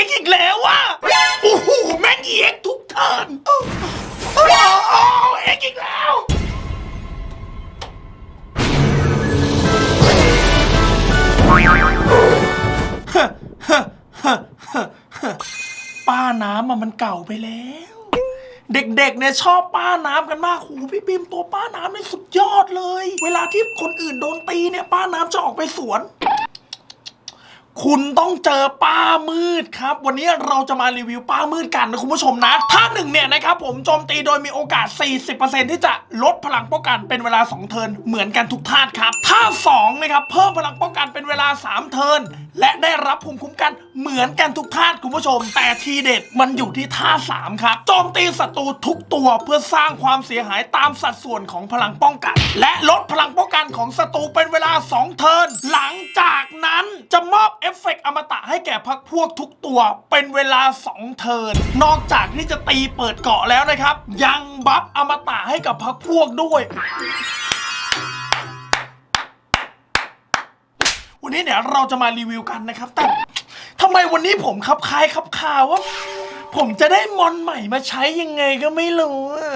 EX อีกแล้วว่ะโอ้โหแม่ง EX ทุกเทิร์นโอ้โห EX อีกแล้ว ป้าน้ำอะมันเก่าไปแล้ว เด็กๆเนี่ยชอบป้าน้ำกันมากหูพี่ปิมตัวป้าน้ำนี่สุดยอดเลย เวลาที่คนอื่นโดนตีเนี่ยป้าน้ำจะออกไปสวน คุณต้องเจอป้ามืดครับ วันนี้เราจะมารีวิวป้ามืดกันนะคุณผู้ชมนะท่าหนึ่งเนี่ยนะครับผมโจมตีโดยมีโอกาส 40%ที่จะลดพลังป้องกันเป็นเวลา 2 เทิร์นเหมือนกันทุกท่าครับท่า2นะครับเพิ่มพลังป้องกันเป็นเวลา 3 เทิร์นและได้รับภูมิคุ้มกันเหมือนกันทุกท่าตุคุณผู้ชม แต่ทีเด็ดมันอยู่ที่ท่า3ครับโจมตีศัตรูทุกตัวเพื่อสร้างความเสียหายตามสัดส่วนของพลังป้องกัน และลดพลังป้องกันของศัตรูเป็นเวลา 2 เทิร์นหลังจากนั้นจะมอบเอฟเฟกต์อมตะให้แก่พักพวกทุกตัวเป็นเวลา 2 เทิร์นนอกจากที่จะตีเปิดเกาะแล้วนะครับ ยังบัฟอมตะให้กับพักพวกด้วย วันนี้เนี่ยเราจะมารีวิวกันนะครับ แต่ทำไมวันนี้ผมคับคายคับคาว่า ผมจะได้มอนใหม่มาใช้ยังไงก็ไม่รู้อะ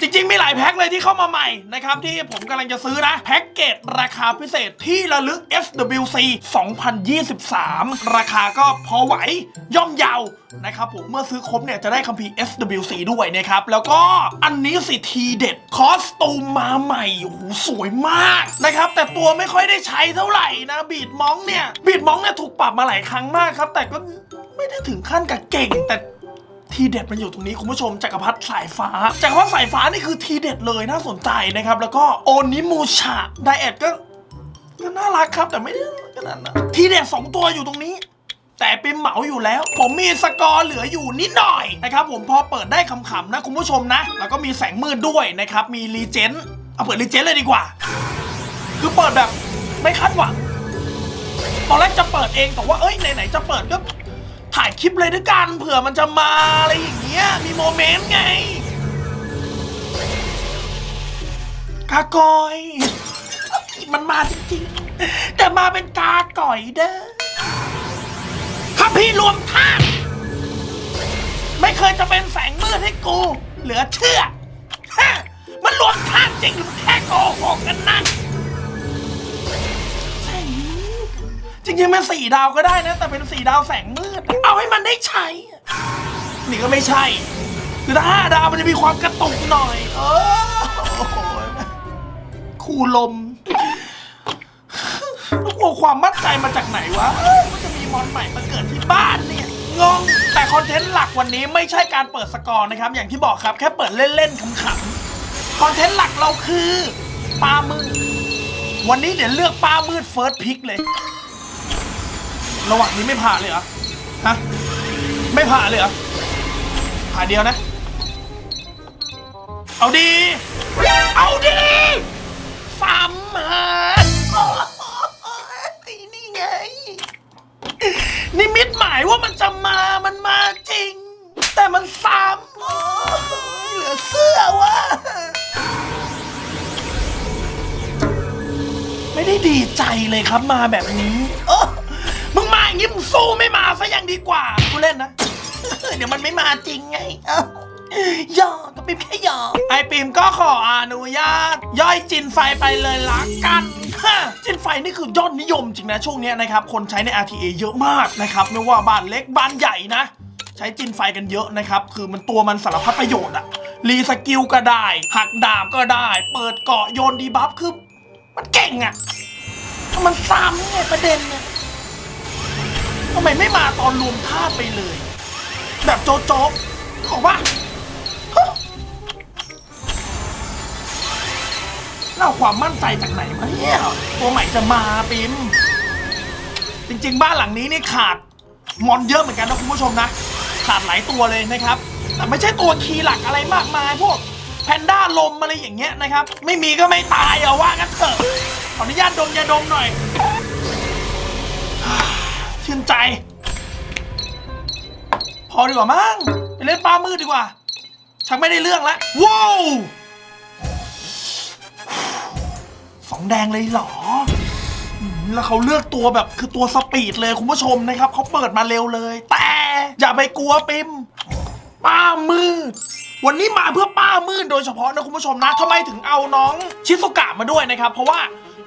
จริง ๆ มีหลายแพ็คเลยที่เข้ามาใหม่นะครับที่ผมกำลังจะซื้อนะแพ็กเกจราคาพิเศษที่ระลึก SWC 2023 ราคาก็พอไหวย่อมเยาวนะครับผมเมื่อซื้อครบเนี่ยจะได้คัมภีร์ SWC ด้วยนะครับ แล้วก็อันนี้สิทีเด็ดคอสตูมมาใหม่โอ้โหสวยมากนะครับ แต่ตัวไม่ค่อยได้ใช้เท่าไหร่นะบีดมองเนี่ยบีดมองเนี่ยถูกปรับมาหลายครั้งมากครับ แต่ก็ไม่ได้ถึงขั้นกับเก่ง แต่ ทีเด็ดมันอยู่ตรงนี้คุณผู้ชมจักรพรรดิสายฟ้าจักรพรรดิสายฟ้านี่คือทีเด็ดเลยน่าสนใจนะครับ แล้วก็โอนิมูชะไดเอทก็ก็น่ารักครับแต่ไม่ได้ขนาดนั้นทีเด็ดสองตัวอยู่ตรงนี้แต่เป็นเหมาอยู่แล้ว ผมมีสกอร์เหลืออยู่นิดหน่อยนะครับผมพอเปิดได้ขำๆนะคุณผู้ชมนะ แล้วก็มีแสงมืดด้วยนะครับ มีรีเจนเอาเปิดรีเจนเลยดีกว่า คือเปิดแบบไม่คาดหวังตอนแรกจะเปิดเองแต่ว่าเอ้ยไหนๆจะเปิดก็ ถ่ายคลิปเลยด้วยกันเผื่อมันจะมาอะไรอย่างเงี้ยมีโมเมนต์ไงกากอย มันมาจริงๆ แต่มาเป็นกาก่อยเด้อข้าพี่รวมท่าไม่เคยจะเป็นแสงมืดให้กู เหลือเชื่อ มันรวมท่าจริงหรือแค่โกหกกันนั่นแสงจริงๆเป็นสี่ดาวก็ได้นะ แต่เป็นสี่ดาวแสงมืด เอาให้มันได้ใช้ นี่ก็ไม่ใช่คือถ้าห้าดาวมันจะมีความกระตุกหน่อย เออโอ้โหคูลมแล้วกลัวความมั่นใจมาจากไหนวะเอ้ยมันจะมีมอนใหม่มาเกิดที่บ้านเนี่ย งง แต่คอนเทนต์หลักวันนี้ไม่ใช่การเปิดสกอร์นะครับ อย่างที่บอกครับแค่เปิดเล่น ๆขำๆ คอนเทนต์หลักเราคือปลามือวันนี้เดี๋ยวเลือกป้ามืดเฟิร์สพิกเลย ระหว่างนี้ไม่ผ่านเลยเหรอ ฮะ ไม่ผ่านเลยเหรอ ผ่านเดียวนะ เอาดี เอาดีสามหารโอ้ยนี่ไง นิมิตหมายว่ามันจะมา มันมาจริง แต่มันซ้ำโอ้ยเหลือเสื้อวะ ไม่ได้ดีใจเลยครับมาแบบนี้เออมึ งี้มึงสู้ไม่มาซะยังดีกว่ากูเล่นนะ เดี๋ยวมันไม่มาจริงไงเอ้าหยอกก็ปิมแค่หยอกไอปิมก็ขออนุญาต ย่อยจินไฟไปเลยละกันฮะจินไฟนี่คือยอดนิยมจริงนะช่วงเนี้ยนะครับ คนใช้ใน RTA เยอะมากนะครับ ไม่ว่าบ้านเล็กบ้านใหญ่นะ ใช้จินไฟกันเยอะนะครับ คือมันตัวมันสารพัดประโยชน์อะรีสกิลก็ได้ หักดาบก็ได้ เปิดเกาะโยนดีบัฟคือ มันเก่งอะถ้ามันซ้ำไงประเด็นเนี่ยำไมไม่มาตอนรวมธาไปเลย แบบโจ๊กโจ๊กบอกว่าเล่าความมั่นใจจากไหนมาเนี่ยตัวใหม่จะมาปิม จริงๆ บ้านหลังนี้นี่ขาดมอนเยอะเหมือนกันนะคุณผู้ชมนะ ขาดหลายตัวเลยนะครับ แต่ไม่ใช่ตัวคีย์หลักอะไรมากมายพวกแพนด้าลมอะไรอย่างเงี้ยนะครับ ไม่มีก็ไม่ตายเอาว่ากันเถอะขออนุญาตดมยาดมหน่อย ชื่นใจ พอดีกว่ามั้งไปเล่นปลามืดดีกว่า ชักไม่ได้เรื่องแล้วว้าวสองแดงเลยเหรอ แล้วเขาเลือกตัวแบบคือตัวสปีดเลยคุณผู้ชมนะครับ เขาเปิดมาเร็วเลย แต่อย่าไปกลัวปิมป้ามืดวันนี้มาเพื่อป้ามืดโดยเฉพาะนะคุณผู้ชมนะทำไมถึงเอาน้องชิซุกะมาด้วยนะครับ เพราะว่า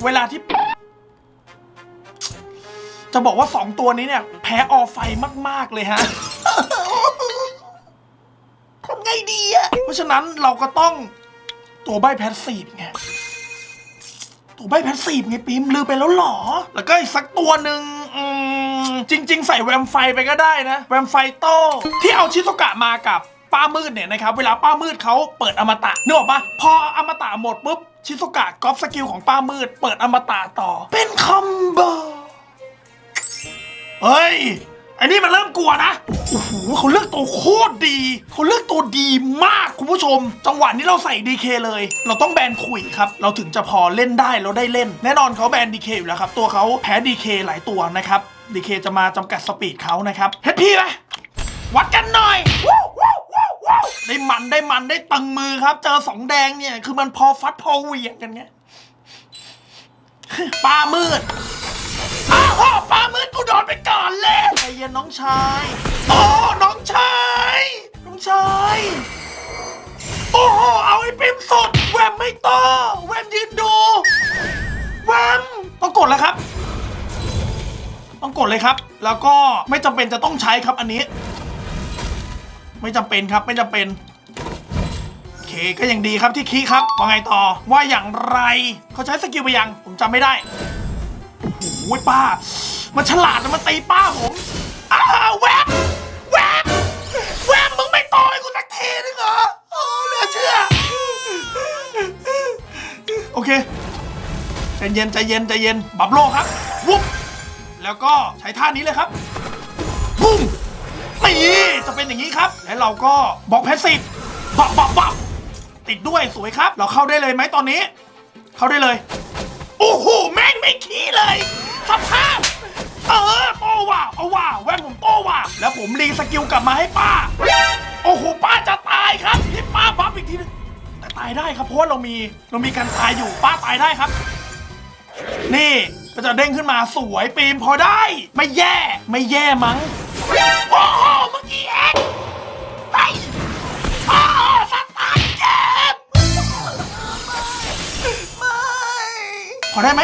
เวลาที่ จะบอกว่าสองตัวนี้เนี่ย แพ้ออไฟมาก ๆ เลยฮะ ทำไงดีอะเพราะฉะนั้นเราก็ต้องตัวใบแพสซีฟไง ตัวใบแพสซีฟไงปิมลืมไปแล้วเหรอ แล้วก็อีกสักตัวหนึ่งอืมจริง ๆ ใส่แวมไฟไปก็ได้นะ แวมไฟโตที่เอาชิโซกะมากับป้ามืดเนี่ยนะครับ เวลาป้ามืดเขาเปิดอมตะนึกออกปะพออมตะหมดปุ๊บชิโซกะก๊อปสกิลของป้ามืด เปิดอมตะต่อ เป็นคอมโบ เฮ้ยไอ้นี่มันเริ่มกลัวนะ โอ้โหเขาเลือกตัวโคตรดี เขาเลือกตัวดีมากคุณผู้ชม จังหวะนี้เราใส่ดีเคเลย เราต้องแบนขุยครับ เราถึงจะพอเล่นได้เราได้เล่น แน่นอนเขาแบนดีเคอยู่แล้วครับ ตัวเขาแพ้ดีเคหลายตัวนะครับดีเคจะมาจำกัดสปีดเขานะครับเฮดพี่ไหมวัดกันหน่อยได้มันได้มันได้ตึงมือครับ เจอสองแดงเนี่ย คือมันพอฟัดพอเหวี่ยงกันไงปลามืด อ้าวปลามืดกูโดนไปก่อนเลย ใจเย็นน้องชายโอ้น้องชาย น้องชาย โอ้โห เอาไอ้ปิมสด แวมไม่ต่อแวมยืนดู แวมต้องกดแล้วครับ ต้องกดเลยครับ แล้วก็ไม่จำเป็นจะต้องใช้ครับอันนี้ ไม่จำเป็นครับไม่จำเป็น โอเคก็ยังดีครับที่คีย์ครับว่าไงต่อว่าอย่างไรเขาใช้สกิลไปยัง ผมจำไม่ได้โอ้ อ้ยป้า มันฉลาดนะมันตีป้าผม อ้าวแวบแวบแวบมึงไม่ต่อยกูสักทีนึงเหรอโอ้เหลือเชื่อ โอเค ใจเย็นใจเย็นใจเย็น บับโลครับ วุบแล้วก็ใช้ท่านี้เลยครับ บุ้มนี่จะเป็นอย่างนี้ครับ แล้วเราก็บล็อกแพสซีฟบับบับบับติดด้วยสวยครับ เราเข้าได้เลยไหมตอนนี้ เข้าได้เลย โอ้โห แม่งไม่ขี้เลย สภาพ เออโตว่ะเอาว่ะแว่นผมโตว่ะแล้วผมรีสกิลกลับมาให้ป้า โอ้โหป้าจะตายครับที่ป้าบัฟอีกทีนึงแต่ตายได้ครับเพราะว่าเรามีเรามีการตายอยู่ป้าตายได้ครับ นี่ก็จะเด้งขึ้นมาสวยปีมพอได้ ไม่แย่ไม่แย่มั้งโอ้โหเมื่อกี้เองไปโอ้โหสตาร์ทเกมไม่พอได้ไหม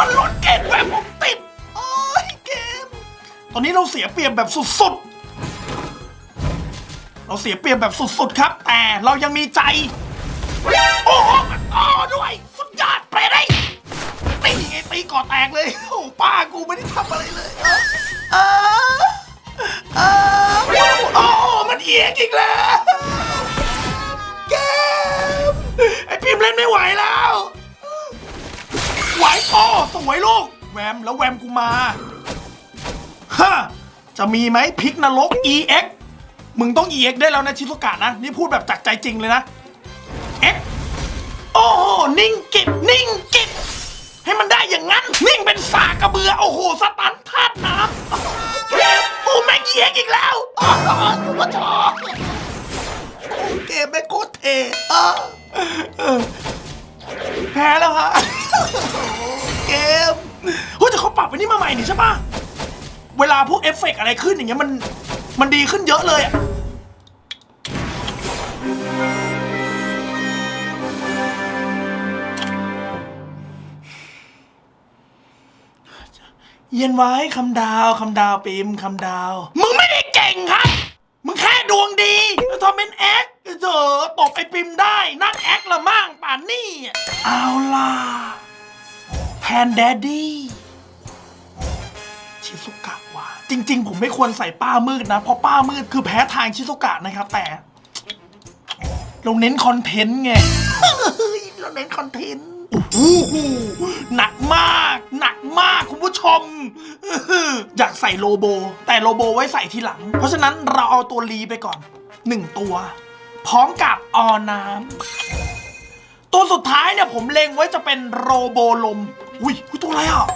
มันลดเกมแบบผมติดโอ้ยเกม ตอนนี้เราเสียเปรียบแบบสุดๆ เราเสียเปรียบแบบสุดๆครับ แต่เรายังมีใจ โอ้โหมันต่อด้วย สุดยอดไปเลยตีไงตีก่อแตกเลย โอ้ป้ากูไม่ได้ทำอะไรเลย มแล้วแวมกูมาฮะจะมีไหมพิกนรก EX มึงต้อง EX ได้แล้วนะชิซุกะนะ นี่พูดแบบจากใจจริงเลยนะ X โอ้โห นิ่งกิบนิ่งกิบให้มันได้อย่างนั้น นิ่งเป็นสากระเบือ โอ้โห สตันธาตุน้ำเกมกูแม่ง EX อีกแล้วโอ๋อกูก็ชอเกมไม่โคตรเทออเออแพ้แล้วฮะเกม เฮ้ยแต่เขาปรับไปนี่มาใหม่นี่ใช่ปะเวลาพวกเอฟเฟกต์อะไรขึ้นอย่างเงี้ยมันมันดีขึ้นเยอะเลยอะเย็นไว้คำดาวคำดาวปิมคำดาว มึงไม่ได้เก่งครับ มึงแค่ดวงดีแล้วทำเป็นแอคเถอตบไอปิมได้ นั่งแอคละมั่งป่านนี่ เอาล่ะแพนแดดดี้ ชิซุกะว่ะจริง ๆ ผมไม่ควรใส่ป้ามืดนะ เพราะป้ามืดคือแพ้ทางชิซุกะนะครับ แต่ เราเน้นคอนเทนต์ไง เราเน้นคอนเทนต์โอ้โหหนักมาก หนักมากคุณผู้ชม อยากใส่โลโบ แต่โลโบไว้ใส่ทีหลัง เพราะฉะนั้นเราเอาตัวรีไปก่อนหนึ่งตัว พร้อมกับออน้ำตัวสุดท้ายเนี่ยผมเล็งไว้จะเป็นโรโบลม อุ้ยอุ๊ยตัวอะไรอะ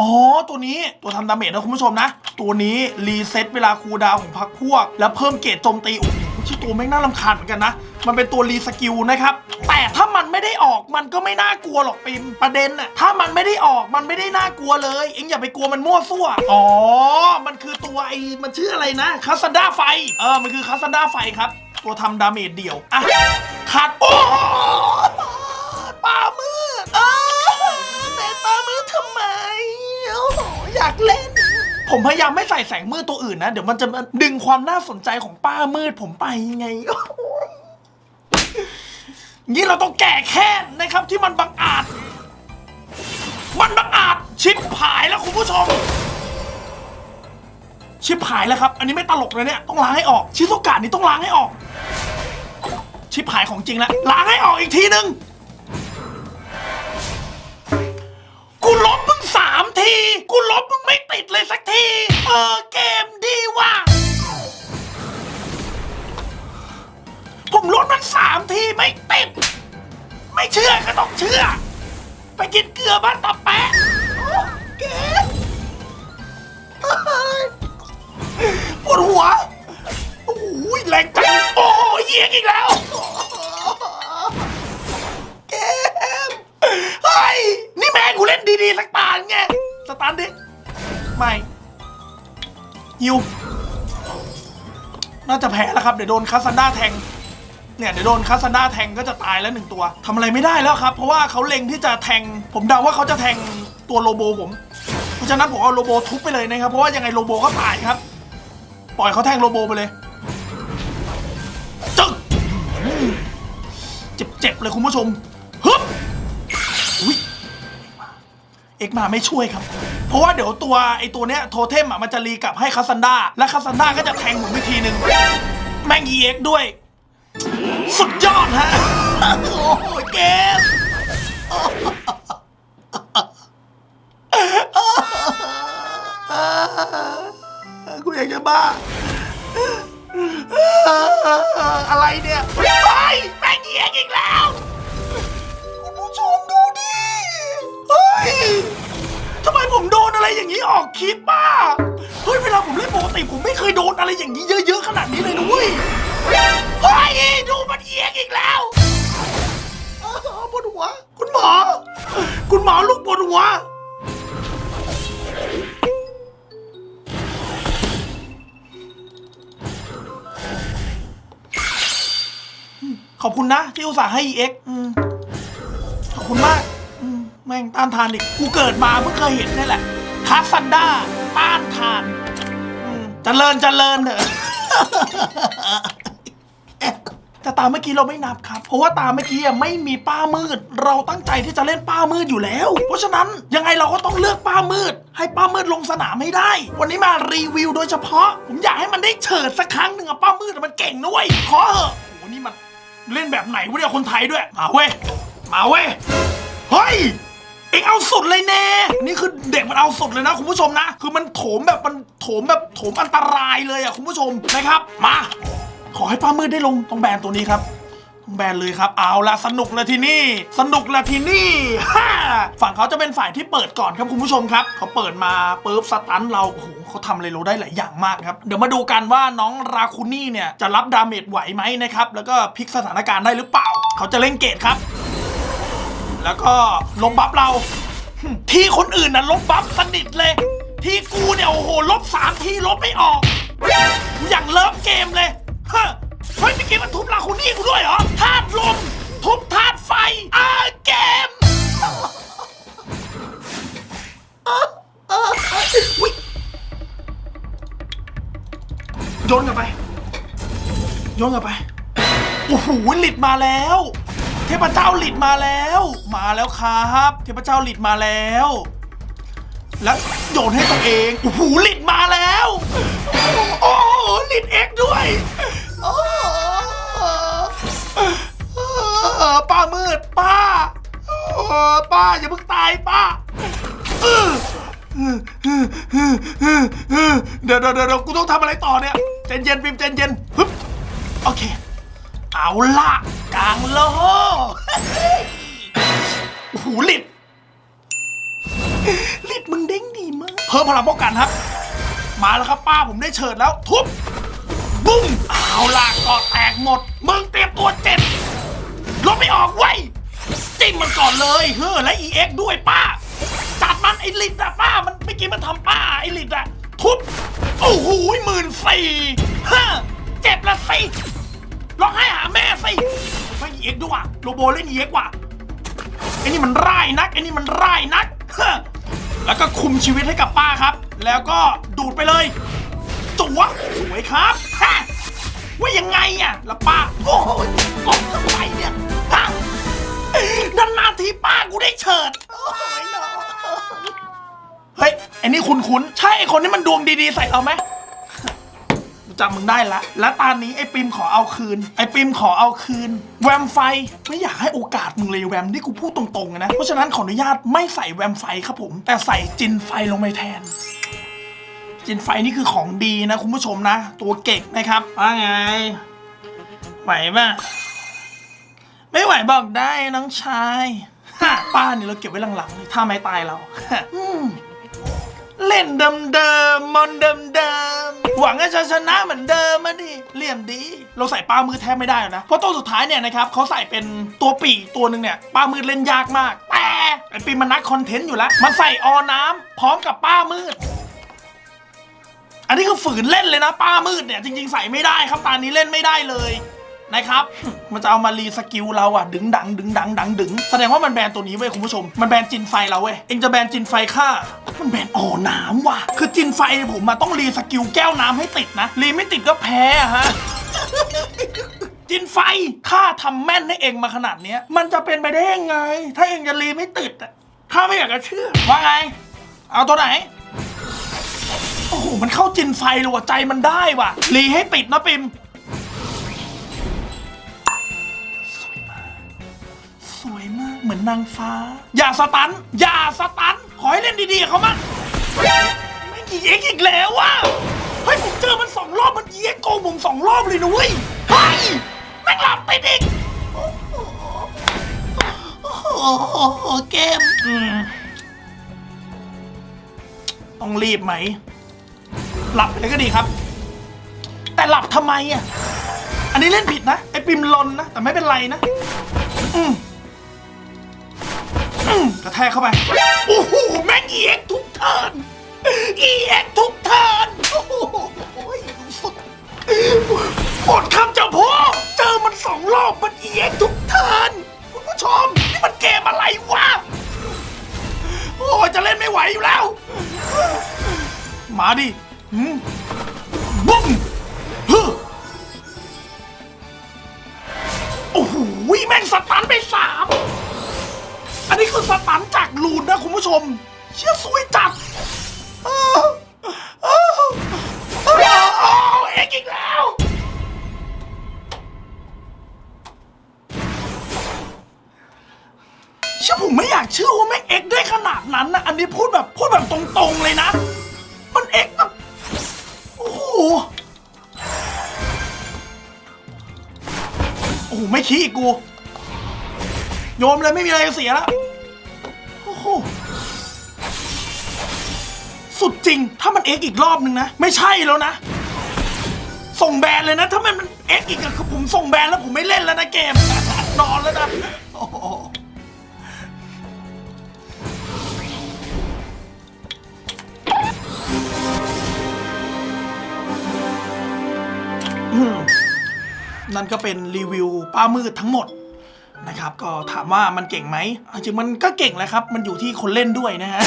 อ๋อ ตัวนี้ตัวทำดาเมจนะคุณผู้ชมนะ ตัวนี้รีเซ็ตเวลาคูลดาวของพักพวก แล้วเพิ่มเกรดโจมตีโอ้โหชิบตัวไม่งน่ารำคาญเหมือนกันนะ มันเป็นตัวรีสกิลนะครับ แต่ถ้ามันไม่ได้ออกมันก็ไม่น่ากลัวหรอกปิมประเด็นน่ะถ้ามันไม่ได้ออกมันไม่ได้น่ากลัวเลย เอ็งอย่าไปกลัวมันมั่วซั่ว อ๋อ มันคือตัวไอ้มันชื่ออะไรนะคาส a นดาไฟ เออ มันคือคาส a นดาไฟครับ ตัวทำดาเมจเดี่ยวอะขาดโอ้ อยากเล่น ผมพยายามไม่ใส่แสงมืดตัวอื่นนะ เดี๋ยวมันจะมาดึงความน่าสนใจของป้ามืดผมไปไงโอ้ยงี้เราต้องแก้แค้นนะครับที่มันบังอาจ มันบังอาจชิปหายแล้วคุณผู้ชม ชิปหายแล้วครับ อันนี้ไม่ตลกเลยเนี่ยต้องล้างให้ออก ชิซุกะนี่ต้องล้างให้ออก ชิปหายของจริงแล้วล้างให้ออกอีกทีนึงกูลบมึงสามที กูลบมึงไม่ติดเลยสักที เออเกมดีว่ะ ผมลดมันสามทีไม่ติด ไม่เชื่อก็ต้องเชื่อ ไปกินเกลือบ้านตะแปะโอ้เกมปวดหัวโอ้ยแรงจัง โอ้ยเยียงอีกแล้ว แม่งกูเล่นดีๆสักตาไงสตาร์ดิไม่ยิวน่าจะแพ้แล้วครับ เดี๋ยวโดนคาซันด้าแทง เนี่ยเดี๋ยวโดนคาซันด้าแทงก็จะตายแล้วหนึ่งตัวทำอะไรไม่ได้แล้วครับ เพราะว่าเขาเล็งที่จะแทง ผมเดาว่าเขาจะแทงตัวโลโบผม เพราะฉะนั้นผมเอาโลโบทุบไปเลยนะครับ เพราะว่ายังไงโลโบก็ตายครับ ปล่อยเขาแทงโลโบไปเลยจึ๊กเจ็บๆเลยคุณผู้ชมฮึบ เอ็กมาไม่ช่วยครับ เพราะว่าเดี๋ยวตัวไอตัวเนี้ยโทเทมอะมันจะรีกลับให้คาซันดาและคาซันดาก็จะแทงผมอีกทีหนึ่งแม่ง EX ด้วย สุดยอดฮะ โอ้โหเกมกูอยากจะบ้า อะไรเนี่ยเฮ้ยแม่ง EX อีกแล้ว คลิปบ้าเฮ้ยเวลาผมเล่นปกติผมไม่เคยโดนอะไรอย่างนี้เยอะๆขนาดนี้เลยนะเว้ยเฮ้ยดูมันเอียงอีกแล้วเออบนหัว คุณหมอ คุณหมอลูกบนหัวขอบคุณนะ ที่อุตส่าห์ให้ EX อขอบคุณมาก แม่งต้านทานอีก กูเกิดมาเพิ่งเคยเห็นนี่แหละ ทัสซันด้าต้านทานอืมเจริญเจริญเถอะแต่ตาเมื่อกี้เราไม่นับครับ เพราะว่าตาเมื่อกี้ไม่มีป้ามืด เราตั้งใจที่จะเล่นป้ามืดอยู่แล้ว เพราะฉะนั้นยังไงเราก็ต้องเลือกป้ามืด ให้ป้ามืดลงสนามให้ได้ วันนี้มารีวิวโดยเฉพาะ ผมอยากให้มันได้เฉิดสักครั้งหนึ่งอะป้ามืดมันเก่งด้วยขอเถอะโอ้นี่มันเล่นแบบไหนวะเนี่ยคนไทยด้วย มาเว้ย มาเว้ย เฮ้ย เอ็งเอาสุดเลยแน่ นี่คือเด็กมันเอาสุดเลยนะคุณผู้ชมนะ คือมันโถมแบบมันโถมแบบโถมอันตรายเลยอะคุณผู้ชมนะครับ มา ขอให้ป้ามืดได้ลงต้องแบนตัวนี้ครับต้องแบนเลยครับ เอาละสนุกลยทีนี่ สนุกละทีนี่ฮ่าฝั่งเขาจะเป็นฝ่ายที่เปิดก่อนครับคุณผู้ชมครับ เขาเปิดมาปุ๊บสตันเรา โอ้โหเขาทำอะไรเราได้หลายอย่างมากครับ เดี๋ยวมาดูกันว่าน้องราคูนี่เนี่ย จะรับดาเมจไหวไหมนะครับ แล้วก็พลิกสถานการณ์ได้หรือเปล่า เขาจะเล่นเกตครับ แล้วก็ลบบัฟเรา ที่คนอื่นน่ะลบบัฟสนิทเลย ที่กูเนี่ยโอ้โหลบสามทีลบไม่ออกกูอย่างเลิฟเกมเลยฮะเฮ้ยเมื่อกี้มันทุบลาคุณนี่กูด้วยเหรอธาตุลมทุบธาตุไฟอาเกมโยนกลับไปโยนกลับไปโอ้โหลิดมาแล้ว เทพเจ้าหลิดมาแล้ว มาแล้วครับ เทพเจ้าหลิดมาแล้ว แล้วโยนให้ตัวเองโอ้โหหลิดมาแล้ว โอ้โหลิดเอ็กด้วยโอ้ป้ามืดป้าป้าอย่าเพิ่งตายป้าเดี๋ยวเดี๋ยวเดี๋ยวกูต้องทำอะไรต่อเนี่ยใจเย็นพิมพ์ใจเย็นฮึบโอเค เอาละ กลางโลกโอ้โหลิดลิดมึงเด้งดีมาก เพิ่มพลังป้องกันครับ มาแล้วครับป้าผมได้เฉิดแล้ว ทุบ บุ้มเอาล่ะก็แตกหมด มึงเตรียมตัวเจ็ดลบไม่ออกไว้ยจิ้มมันก่อนเลยเฮ้อและ EX ด้วยป้า จัดมันไอ้ลิดอะป้า มันเมื่อกี้มันทำป้าไอ้ลิดอะทุบ โอ้โหหมื่นสี่ฮะเจ็บละสิ ร้องไห้หาแม่สิไม่ EX ด้วยว่ะโลโบเล่น EX ว่ะไอ้นี่มันร้ายนักไอ้นี่มันร้ายนัก แล้วก็คุมชีวิตให้กับป้าครับ แล้วก็ดูดไปเลยจัวสวยครับฮะว่ายังไงอะล้วป้าโอ้ยกดทำไมเนี่ยฮะนานๆทีป้ากูได้เฉิดเฮ้ยไอ้นี่คุ้นๆใช่ไอ้คนที่มันดวงดีๆใส่เราไหม จำมึงได้ละ และตอนนี้ไอ้ปิมขอเอาคืน ไอ้ปิมขอเอาคืน แวมไฟไม่อยากให้โอกาสมึงเลยแวมนี่กูพูดตรงๆนะ เพราะฉะนั้นขออนุญาตไม่ใส่แวมไฟครับผม แต่ใส่จินไฟลงไปแทน จินไฟนี่คือของดีนะคุณผู้ชมนะ ตัวเก่งนะครับว่าไง ไหวป่ะไม่ไหวบอกได้น้องชายป้านี่เราเก็บไว้หลังๆเลยถ้าไม่ตายเราอื เล่นเดิมเดิมมอนเดิมเดิมหวังจะชนะเหมือนเดิมมาดิเหลี่ยมดี เราใส่ปลามือแทบไม่ได้หรอกนะ เพราะตัวสุดท้ายเนี่ยนะครับเขาใส่เป็นตัวปีกตัวหนึ่งเนี่ยปลามือเล่นยากมาก แต่ไอปีมันนักคอนเทนต์อยู่แล้ว มันใส่ออน้ำพร้อมกับป้ามืด อันนี้คือฝืนเล่นเลยนะ ป้ามืดเนี่ยจริง ๆ ใส่ไม่ได้ครับตอนนี้เล่นไม่ได้เลยนะครับ มันจะเอามารีสกิลเราอะดึงดังดึงดังดังดึง แสดงว่ามันแบนตัวนี้เว้ยคุณผู้ชม มันแบนจินไฟเราเว้ย เองจะแบนจินไฟค่า มันแบนอ่อน้ำว่ะ คือจินไฟผมมาต้องรีสกิลแก้วน้ำให้ติดนะ รีไม่ติดก็แพ้อะฮะ จินไฟข้าทำแม่นให้เองมาขนาดเนี้ย มันจะเป็นไปได้ยังไง ถ้าเองจะรีไม่ติดอะข้าไม่อยากจะเชื่อ ว่าไง เอาตัวไหน โอ้โห มันเข้าจินไฟเลยว่ะ ใจมันได้ว่ะ รีให้ติดนะปิม เหมือนนางฟ้า อย่าสตัน อย่าสตัน ขอให้เล่นดีๆกับเขามั่งไม่กี่เอ็กอีกแล้วว่ะเฮ้ยผมเจอมันสองรอบมันเอ็กโกงผมสองรอบเลยนะเว้ยเฮ้ยแม่งหลับไปดิโอ้โหโอ้โหเกมอืมต้องรีบไหม หลับไปเลยก็ดีครับ แต่หลับทำไมอะ อันนี้เล่นผิดนะ ไอปิมลนนะ แต่ไม่เป็นไรนะ อืมอืม กระแทกเข้าไป โอ้โห แม่งเอ็กทุกเทิร์นเอ็กทุกเทิร์นโอ้โหสุดหมดคำเจ้าพ่อ เจอมันสองรอบมันเอ็กทุกเทิร์นคุณผู้ชม นี่มันเกมอะไรวะ โอ้ยจะเล่นไม่ไหวอยู่แล้ว มาดิบุ้มฮึโอ้โห แม่งสตันไปสาม อันนี้คือสตันจากลูนนะคุณผู้ชม เชี่ยสวยจัดอ้าวอ้าวอ้าวอ้าวเอ็กอีกแล้ว เชื่อผมไม่อยากเชื่อว่าแม่งเอ็กได้ขนาดนั้นนะ อันนี้พูดแบบพูดแบบตรงๆเลยนะ มันเอ็กแบบ โอ้โห โอ้โห ไม่ขี้อีกกู โยมเลยไม่มีอะไรจะเสียแล้ว โหสุดจริง ถ้ามันเอ็กอีกรอบหนึ่งนะ ไม่ใช่แล้วนะ ส่งแบนเลยนะ ถ้ามันเอ็กอีกอะคือผมส่งแบนแล้วผมไม่เล่นแล้วนะเกม นอนแล้วนะโอ้โหนั่นก็เป็นรีวิวป้ามืดทั้งหมด นะครับก็ถามว่ามันเก่งไหมอาจริงมันก็เก่งแหละครับ มันอยู่ที่คนเล่นด้วยนะฮะ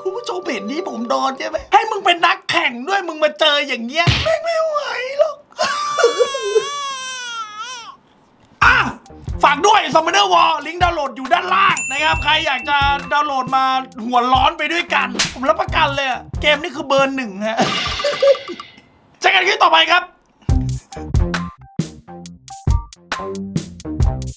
คุณผู้ชมเห็นที่ผมโดนใช่ไหมให้มึงเป็นนักแข่งด้วยมึงมาเจออย่างเงี้ยแม่งไม่ไหวหรอกอะฝากด้วย Summoner War ลิงก์ดาวน์โหลดอยู่ด้านล่างนะครับ ใครอยากจะดาวน์โหลดมาหัวร้อนไปด้วยกัน ผมรับประกันเลย เกมนี้คือเบอร์หนึ่งฮะเจอกันคลิปต่อไปครับ